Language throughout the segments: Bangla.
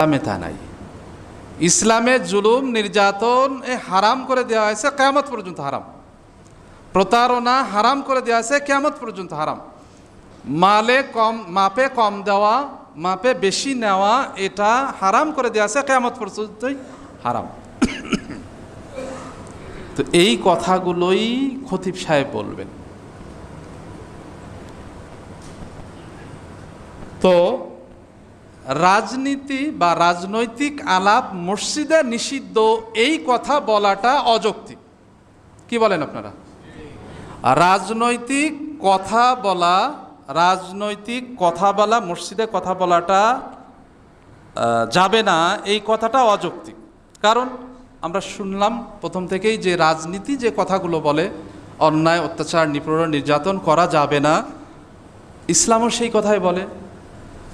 ইসলামে তা নাই। ইসলামে জুলুম, নির্যাতন এ হারাম করে দেওয়া হয়েছে, কেয়ামত পর্যন্ত হারাম। প্রতারণা হারাম করে দেওয়া হয়েছে, কেয়ামত পর্যন্ত হারাম। মালে কম, মাপে কম দেওয়া, মাপে বেশি নেওয়া, এটা হারাম করে দেওয়া আছে কেয়ামত পর্যন্তই হারাম। তো এই কথাগুলোই খতিব সাহেব বলবেন। তো রাজনীতি বা রাজনৈতিক আলাপ মসজিদে নিষিদ্ধ, এই কথা বলাটা অযৌক্তিক। কি বলেন আপনারা? রাজনৈতিক কথা বলা, রাজনৈতিক কথা বলা, মসজিদে কথা বলাটা যাবে না, এই কথাটা অযৌক্তিক। কারণ আমরা শুনলাম প্রথম থেকেই যে রাজনীতি যে কথাগুলো বলে, অন্যায়, অত্যাচার, নিপীড়ন, নির্যাতন করা যাবে না। ইসলামও সেই কথাই বলে।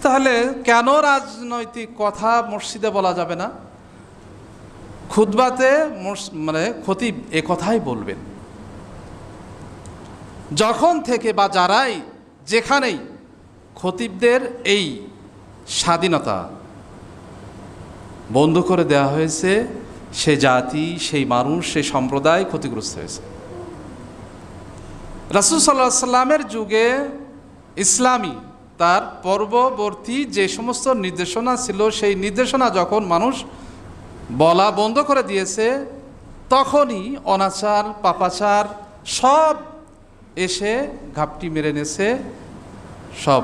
তাহলে কেন রাজনৈতিক কথা মসজিদে বলা যাবে না? খুদবাতে মানে খতিব এ কথাই বলবেন। যখন থেকে বা যারাই যেখানেই খতিবদের এই স্বাধীনতা বন্ধ করে দেওয়া হয়েছে, সে জাতি, সেই মানুষ সেই সম্প্রদায় ক্ষতিগ্রস্ত হয়েছে। রাসুল সাল্লাহ সাল্লামের যুগে ইসলামী তার পূর্ববর্তী যে সমস্ত নির্দেশনা ছিল, সেই নির্দেশনা যখন মানুষ বলা বন্ধ করে দিয়েছে, তখনই অনাচার, পাপাচার সব এসে ঘাপটি মেরে নেছে সব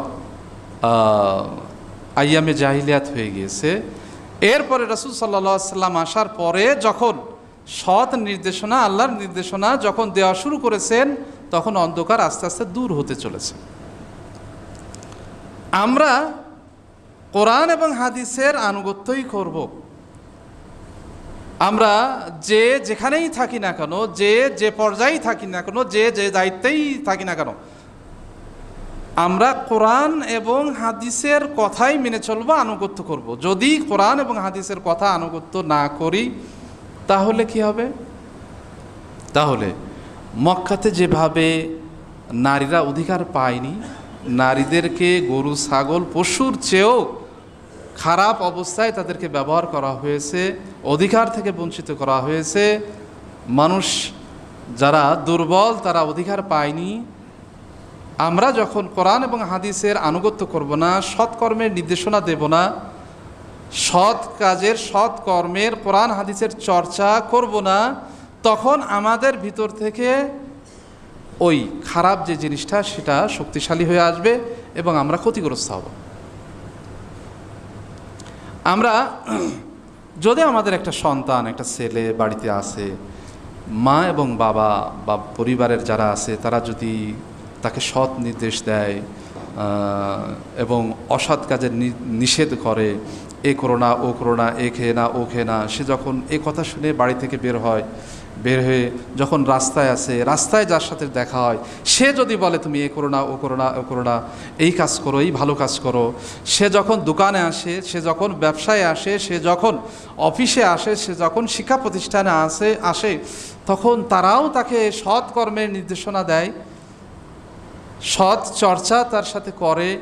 আইয়ামে জাহিলিয়াত হয়ে গিয়েছে। এরপরে রসুল সাল্লা সাল্লাম আসার পরে যখন সৎ নির্দেশনা, আল্লাহর নির্দেশনা যখন দেওয়া শুরু করেছেন, তখন অন্ধকার আস্তে আস্তে দূর হতে চলেছে। আমরা কোরআন এবং হাদিসের আনুগত্যই করব আমরা যে যেখানেই থাকি না কেন, যে যে পর্যায়েই থাকি না কেন, যে যে দায়িত্বেই থাকি না কেন, আমরা কোরআন এবং হাদিসের কথাই মেনে চলব, আনুগত্য করব। যদি কোরআন এবং হাদিসের কথা আনুগত্য না করি, তাহলে কি হবে তাহলে মক্কাতে যেভাবে নারীরা অধিকার পায়নি নারীদেরকে গরু, ছাগল, পশুর চেয়েও খারাপ অবস্থায় তাদেরকে ব্যবহার করা হয়েছে, অধিকার থেকে বঞ্চিত করা হয়েছে। মানুষ যারা দুর্বল, তারা অধিকার পায়নি। আমরা যখন কোরআন এবং হাদিসের আনুগত্য করব না, সৎকর্মের নির্দেশনা দেব না, সৎ কাজের, সৎ কর্মের, কোরআন, হাদিসের চর্চা করব না, তখন আমাদের ভিতর থেকে ওই খারাপ যে জিনিসটা, সেটা শক্তিশালী হয়ে আসবে এবং আমরা ক্ষতিগ্রস্ত হব। আমরা যদি আমাদের একটা সন্তান, একটা ছেলে বাড়িতে আছে, মা এবং বাবা বা পরিবারের যারা আছে, তারা যদি তাকে সৎ নির্দেশ দেয় এবং অসৎ কাজের নিষেধ করে, এ করো না, ও করো না, এ খেয়ে না, ও খেয়ে না, সে যখন এ কথা শুনে বাড়ি থেকে বের হয় বের হয়ে যখন রাস্তায় আসে, রাস্তায় যার সাথে দেখা হয়, সে যদি বলে, তুমি এ করো না, ও করো না, ও করো না, এই কাজ করো, এই ভালো কাজ করো, সে যখন দোকানে আসে, সে যখন ব্যবসায় আসে, সে যখন অফিসে আসে, সে যখন শিক্ষা প্রতিষ্ঠানে আসে আসে, তখন তারাও তাকে সৎ কর্মের নির্দেশনা দেয়, সৎ চর্চা তার সাথে করে,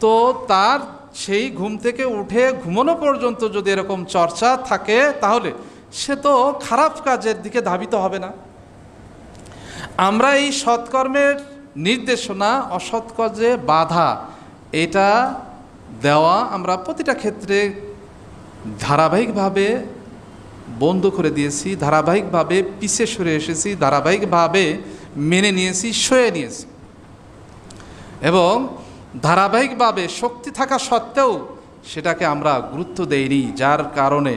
তো তার সেই ঘুম থেকে উঠে ঘুমানো পর্যন্ত যদি এরকম চর্চা থাকে, তাহলে সে তো খারাপ কাজের দিকে ধাবিত হবে না। আমরা এই সৎকর্মের নির্দেশনা, অসৎ কাজে বাধা, এটা দেওয়া আমরা প্রতিটা ক্ষেত্রে ধারাবাহিকভাবে বন্ধ করে দিয়েছি, ধারাবাহিকভাবে পিছে সরে এসেছি, ধারাবাহিকভাবে মেনে নিয়েছি, সয়ে নিয়েছি। এবং ধারাবাহিকভাবে শক্তি থাকা সত্ত্বেও সেটাকে আমরা গুরুত্ব দেইনি, যার কারণে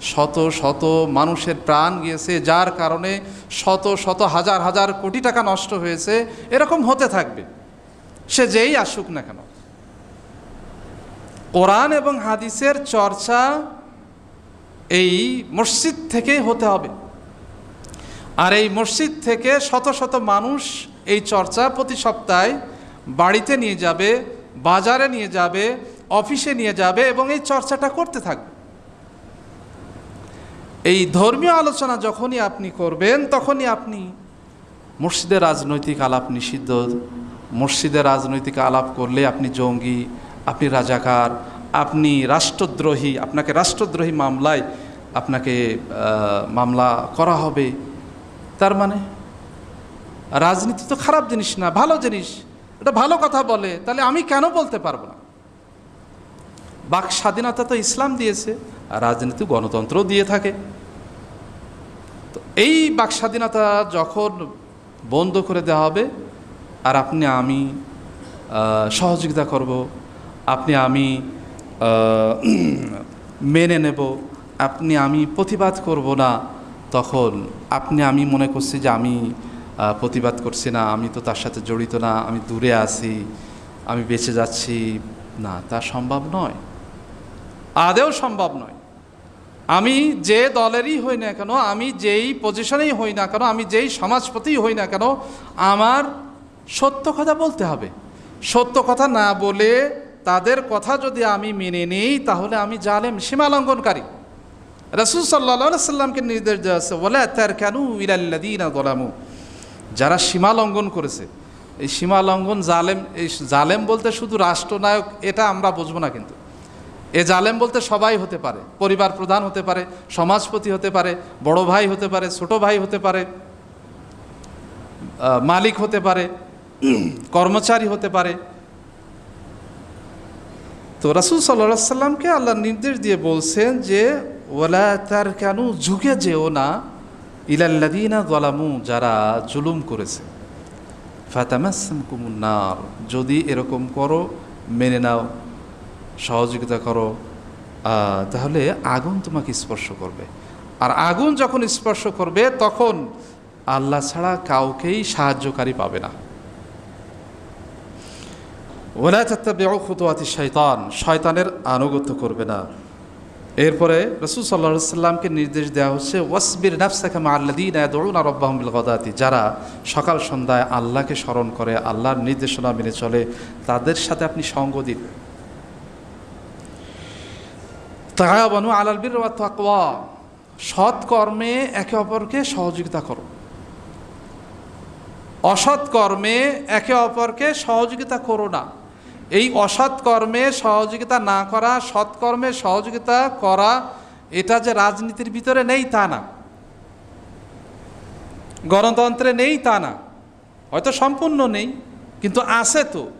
শত শত মানুষের প্রাণ গিয়েছে, যার কারণে শত শত হাজার হাজার কোটি টাকা নষ্ট হয়েছে, এরকম হতে থাকবে। সে যেই আসুক না কেন। কোরআন এবং হাদিসের চর্চা এই মসজিদ থেকেই হতে হবে। আর এই মসজিদ থেকে শত শত মানুষ এই চর্চা প্রতি সপ্তাহে বাড়িতে নিয়ে যাবে, বাজারে নিয়ে যাবে, অফিসে নিয়ে যাবে এবং এই চর্চাটা করতে থাকবে। এই ধর্মীয় আলোচনা যখনই আপনি করবেন, তখনই আপনি মসজিদের রাজনৈতিক আলাপ নিষিদ্ধ। মসজিদে রাজনৈতিক আলাপ করলে আপনি জঙ্গি, আপনি রাজাকার, আপনি রাষ্ট্রদ্রোহী, আপনাকে রাষ্ট্রদ্রোহী মামলায় আপনাকে মামলা করা হবে। তার মানে রাজনীতি তো খারাপ জিনিস না, ভালো জিনিস। এটা ভালো কথা বলে, তাহলে আমি কেন বলতে পারব না? বাক স্বাধীনতা তো ইসলাম দিয়েছে, আর রাজনীতি গণতন্ত্র দিয়ে থাকে। তো এই বাক স্বাধীনতা যখন বন্ধ করে দেওয়া হবে, আর আপনি, আমি সহযোগিতা করব, আপনি, আমি মেনে নেব, আপনি, আমি প্রতিবাদ করব না, তখন আপনি, আমি মনে করছি যে আমি প্রতিবাদ করছি না, আমি তো তার সাথে জড়িত না, আমি দূরে আছি, আমি বেঁচে যাচ্ছি। না, তা সম্ভব নয়। আদেও সম্ভব নয়। আমি যে দলেরই হই না কেন, আমি যেই পজিশনেই হই না কেন, আমি যেই সমাজপতিই হই না কেন, আমার সত্য কথা বলতে হবে। সত্য কথা না বলে তাদের কথা যদি আমি মেনে নিই, তাহলে আমি জালেম সীমা লঙ্ঘনকারী রসুল সাল্লা সাল্লামকে নির্দেশ দেওয়া আছে বলে তার কেন ইরাল্লাদিনা গোলামু যারা সীমা লঙ্ঘন করেছে, এই সীমা লঙ্ঘন জালেম, এই জালেম বলতে শুধু রাষ্ট্রনায়ক, এটা আমরা বুঝব না কিন্তু। এ জালেম বলতে সবাই হতে পারে, পরিবার প্রধান হতে পারে, সমাজপতি হতে পারে, বড় ভাই হতে পারে, ছোট ভাই হতে পারে মালিক হতে পারে, কর্মচারী হতে পারে। তো রাসুল সাল্লা সাল্লামকে আল্লাহ নির্দেশ দিয়ে বলছেন যে ওলা তার কেন ঝুঁকে যেও না ইলাল্লাদিনা গলামু যারা জুলুম করেছে। ফাতামাসাম কুমুন্নার যদি এরকম করো, মেনে নাও। সহযোগিতা করো তাহলে আগুন তোমাকে স্পর্শ করবে। আর আগুন যখন স্পর্শ করবে, তখন আল্লাহ ছাড়া কাউকেই সাহায্যকারী পাবে না। ওলা তাত্তাবিউ খুতুয়াতি শয়তান শয়তানের আনুগত্য করবে না। এরপরে রসুল সাল্লাহ সাল্লামকে নির্দেশ দেওয়া হচ্ছে, ওয়াসবির নাফসাকা আল্লাদিন দৌড়ুন রব্বাহম বিল গদাতি যারা সকাল সন্ধ্যায় আল্লাহকে স্মরণ করে, আল্লাহর নির্দেশনা মেনে চলে, তাদের সাথে আপনি সঙ্গ দিন। তাহাবানু আলাল বীর তাকওয়া। সৎ কর্মে একে অপরকে সহযোগিতা করো। অসৎ কর্মে একে অপরকে সহযোগিতা করো না। এই অসৎ কর্মে সহযোগিতা না করা সৎকর্মে সহযোগিতা করা, এটা যে রাজনীতির ভিতরে নেই তা না। গণতন্ত্রে নেই তা না। হয়তো সম্পূর্ণ নেই, কিন্তু আছে তো।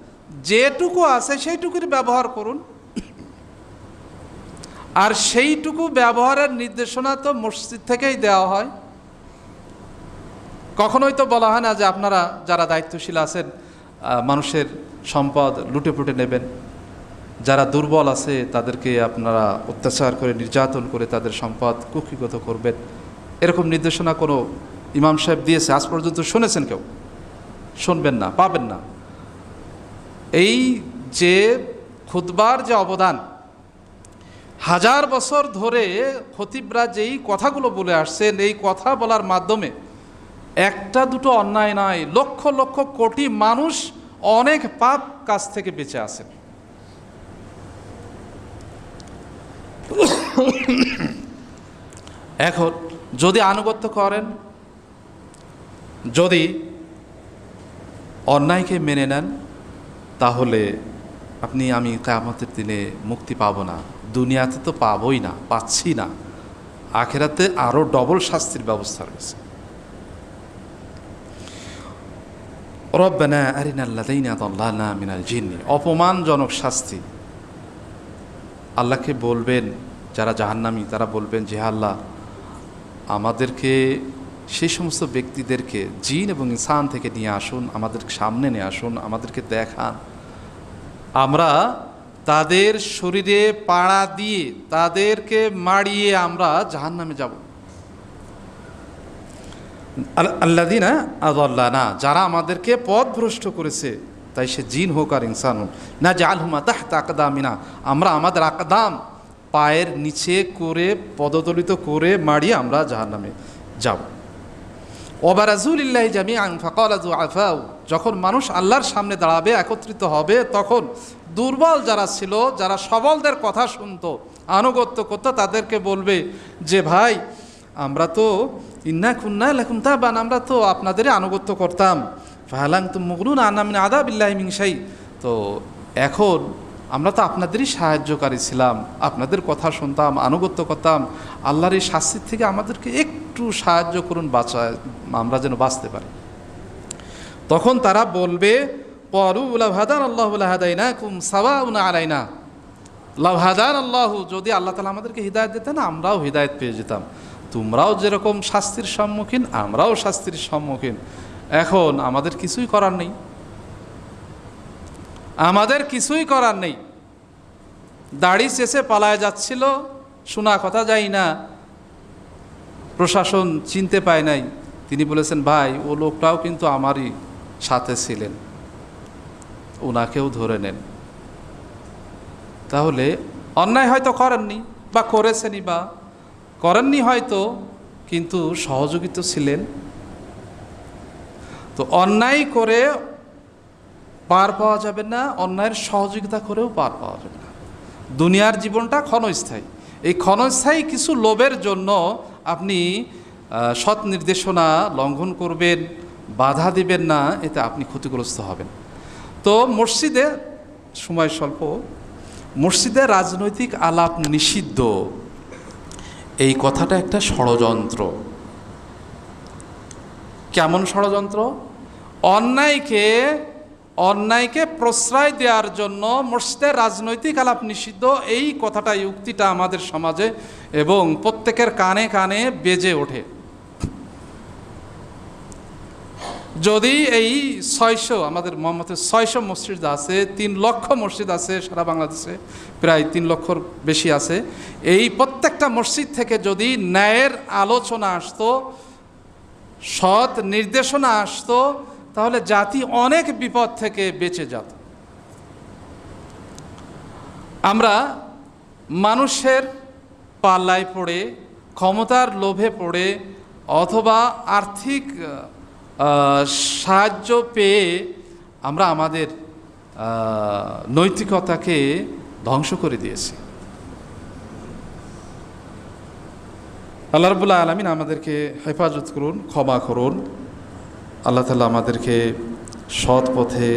যেটুকু আছে সেইটুকুর ব্যবহার করুন। আর সেইটুকু ব্যবহারের নির্দেশনা তো মসজিদ থেকেই দেওয়া হয়। কখনোই তো বলা হয় না যে আপনারা যারা দায়িত্বশীল আছেন মানুষের সম্পদ লুটে পুটে নেবেন। যারা দুর্বল আছে, তাদেরকে আপনারা অত্যাচার করে, নির্যাতন করে তাদের সম্পদ কুক্ষিগত করবেন। এরকম নির্দেশনা কোনো ইমাম সাহেব দিয়েছে, আজ পর্যন্ত শুনেছেন কেউ? শুনবেন না, পাবেন না। এই যে খুতবার যে অবদান হাজার বছর ধরে খতিবরা যেই কথাগুলো বলে আসছেন, এই কথা বলার মাধ্যমে একটা দুটো অন্যায় নয়, লক্ষ লক্ষ কোটি মানুষ অনেক পাপ কাজ থেকে বেঁচে আছেন। এখন যদি আনুগত্য করেন, যদি অন্যায়কে মেনে নেন, তাহলে আপনি, আমি কেয়ামতের দিনে মুক্তি পাব না। দুনিয়াতে তো পাবই না, পাচ্ছি না। আখেরাতে আরও ডবল শাস্তির ব্যবস্থা রয়েছে। রব্বানা আরিনাল্লাদাইনা মিনাল জিন্নি। অপমানজনক শাস্তি। আল্লাহকে বলবেন, যারা জাহান্নামি, তারা বলবেন যে আল্লাহ, আমাদেরকে, সেই সমস্ত ব্যক্তিদেরকে, জিন এবং ইনসান থেকে নিয়ে আসুন, আমাদের সামনে নিয়ে আসুন, আমাদেরকে দেখান। আমরা তাদের শরীরে পাড়া দিয়ে তাদেরকে মাড়িয়ে আমরা জাহান্নামে যাব। আল্লাদিনা আদল্লানা, যারা আমাদেরকে পথ ভ্রষ্ট করেছে, তাই সে জিন হোক আর ইনসান হোক। না জাল হুমা তাহ তাকদামিনা আমরা আমাদের আকদাম পায়ের নিচে করে, পদদলিত করে মাড়িয়ে আমরা জাহান্নামে যাব। ওবারাজুলিল্লাহ জামি ফাকালাজু আফাউ যখন মানুষ আল্লাহর সামনে দাঁড়াবে, একত্রিত হবে, তখন দুর্বল যারা ছিল, যারা সবলদের কথা শুনতো, আনুগত্য করতো, তাদেরকে বলবে যে, ভাই, আমরা তো ইন্না খুন্না লেখুন তাবান, আমরা তো আপনাদেরই আনুগত্য করতাম। ফাহালাং তো মুগলুন আনামিন আদা বিল্লাহ মিংসাই তো এখন আমরা তো আপনাদেরই সাহায্যকারী ছিলাম, আপনাদের কথা শুনতাম, আনুগত্য করতাম। আল্লাহর এই শাস্তির থেকে আমাদেরকে একটু সাহায্য করুন, বাঁচায়, আমরা যেন বাঁচতে পারি। তখন তারা বলবে আল্লাহ আল্লাহ যদি আল্লাহ আমাদেরকে হৃদায়ত দিতেন, আমরাও হৃদায়ত পেয়ে যেতাম। তোমরাও যেরকম শাস্তির সম্মুখীন, আমরাও শাস্তির সম্মুখীন। এখন আমাদের কিছুই করার নেই। আমাদের কিছুই করার নেই। দাড়ি চেষে পালায় যাচ্ছিল, শোনা কথা যাই না। প্রশাসন চিনতে পায় নাই। তিনি বলেছেন, ভাই, ও লোকটাও কিন্তু আমারই সাথে ছিলেন। ওনাকেও ধরে নেন। তাহলে অন্যায় হয়তো করেননি বা করেছেনই বা, করেননি হয়তো, কিন্তু সহযোগিত ছিলেন। তো অন্যায় করে পার পাওয়া যাবে না, অন্যায়ের সহযোগিতা করেও পার পাওয়া যাবে না। দুনিয়ার জীবনটা ক্ষণস্থায়ী। এই ক্ষণস্থায়ী কিছু লোভের জন্য আপনি সৎ নির্দেশনা লঙ্ঘন করবেন, বাধা দিবেন না, এতে আপনি ক্ষতিগ্রস্ত হবেন। তো মসজিদে, সময় স্বল্প, মসজিদে রাজনৈতিক আলাপ নিষিদ্ধ। এই কথাটা একটা ষড়যন্ত্র। কেমন ষড়যন্ত্র? অন্যায়কে অন্যায়কে প্রশ্রয় দেওয়ার জন্য মসজিদে রাজনৈতিক আলাপ নিষিদ্ধ, এই কথাটা উক্তিটা আমাদের সমাজে এবং প্রত্যেকের কানে কানে বেজে ওঠে। যদি এই ছয়শো, আমাদের মোহাম্মদের ছয়শো মসজিদ আছে, তিন লক্ষ মসজিদ আছে সারা বাংলাদেশে, প্রায় তিন লক্ষর বেশি আছে, এই প্রত্যেকটা মসজিদ থেকে যদি ন্যায়ের আলোচনা আসতো, সৎ নির্দেশনা আসতো, তাহলে জাতি অনেক বিপদ থেকে বেঁচে যেত। আমরা মানুষের পাল্লায় পড়ে, ক্ষমতার লোভে পড়ে, অথবা আর্থিক সাহায্য পেয়ে আমরা আমাদের নৈতিকতাকে ধ্বংস করে দিয়েছি। আল্লাহ রবুল্লাহ আলমিন আমাদেরকে হেফাজত করুন, ক্ষমা করুন। আল্লাহ তালা আমাদেরকে সৎ পথে